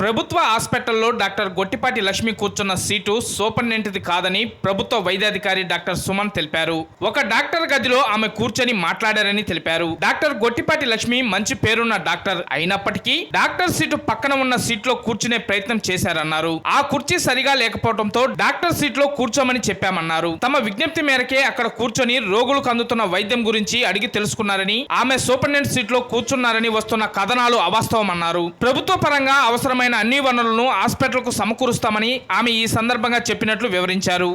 ప్రభుత్వ హాస్పిటల్లో డాక్టర్ గొట్టిపాటి లక్ష్మి కూర్చున్న సీటు సూపరింటెండెంట్ది కాదని ప్రభుత్వ వైద్యాధికారి డాక్టర్ సుమన్ తెలిపారు. ఒక డాక్టర్ గదిలో ఆమె కూర్చొని మాట్లాడారని తెలిపారు. డాక్టర్ గొట్టిపాటి లక్ష్మి మంచి పేరున్న డాక్టర్ అయినప్పటికీ డాక్టర్ సీటు పక్కన ఉన్న సీట్లో కూర్చునే ప్రయత్నం చేశారన్నారు. ఆ కుర్చీ సరిగా లేకపోవడంతో డాక్టర్ సీట్లో కూర్చోమని చెప్పామన్నారు. తమ విజ్ఞప్తి మేరకే అక్కడ కూర్చొని రోగులకు అందుతున్న వైద్యం గురించి అడిగి తెలుసుకున్నారని ఆమె సూపరింటెండెంట్ సీట్లో కూర్చున్నారని వస్తున్న కథనాలు అవాస్తవమన్నారు. ప్రభుత్వ పరంగా అవసరమైన అన్ని వనరులను హాస్పిటల్కు సమకూరుస్తామని ఆమె ఈ సందర్భంగా చెప్పినట్లు వివరించారు.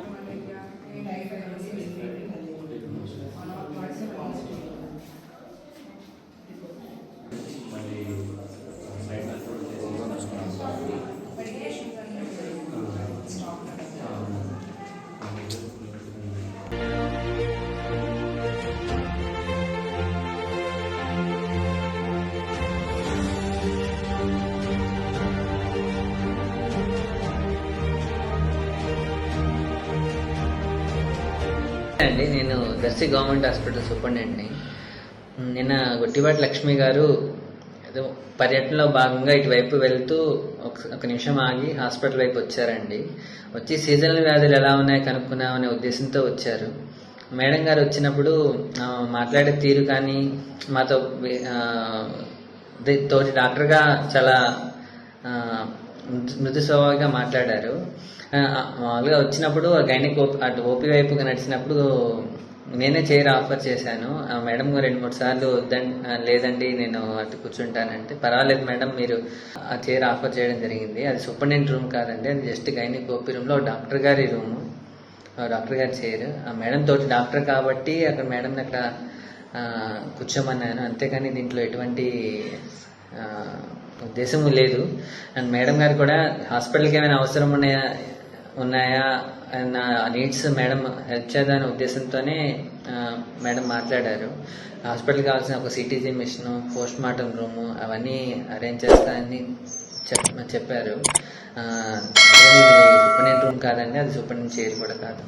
అండి నేను దర్శి గవర్నమెంట్ హాస్పిటల్ సూపరింటెండెంట్ని. నిన్న గుట్టిబాటి లక్ష్మి గారు ఏదో పర్యటనలో భాగంగా ఇటువైపు వెళ్తూ ఒక ఒక నిమిషం ఆగి హాస్పిటల్ వైపు వచ్చారండి. వచ్చి సీజనల్ వ్యాధులు ఎలా ఉన్నాయో కనుక్కున్నామనే ఉద్దేశంతో వచ్చారు. మేడం గారు వచ్చినప్పుడు మాట్లాడే తీరు కానీ మాతో తోటి డాక్టర్గా చాలా మృదు- స్వభావిగా మాట్లాడారు మామూలుగా వచ్చినప్పుడు గైనిక్ అటు ఓపీ వైపుగా నడిచినప్పుడు నేనే చైర్ ఆఫర్ చేశాను. ఆ మేడం రెండు మూడు సార్లు లేదండి నేను అటు కూర్చుంటానంటే పర్వాలేదు మేడం మీరు ఆ చైర్ ఆఫర్ చేయడం జరిగింది. అది సూపరింటెండెంట్ రూమ్ కాదండి అది జస్ట్ గైనిక్ ఓపీ రూమ్లో డాక్టర్ గారి రూము డాక్టర్ గారి చైర్. ఆ మేడం తోటి డాక్టర్ కాబట్టి అక్కడ మేడం అక్కడ కూర్చోమన్నాను. అంతేకాని దీంట్లో ఎటువంటి ఉద్దేశం ఉద్దేశము లేదు. అండ్ మేడం గారు కూడా హాస్పిటల్కి ఏమైనా అవసరం ఉన్నాయా ఉన్నాయా నా నీడ్స్ మేడం హెల్ప్ చేద్దామనే ఉద్దేశంతోనే మేడం మాట్లాడారు. హాస్పిటల్కి కావాల్సిన ఒక CTG machine post mortem room అవన్నీ అరేంజ్ చేస్తానని చెప్ చెప్పారు. సూపరింటెండెంట్ రూమ్ కాదండి అది సూపరింటెండెంట్ చైర్ కూడా కాదు.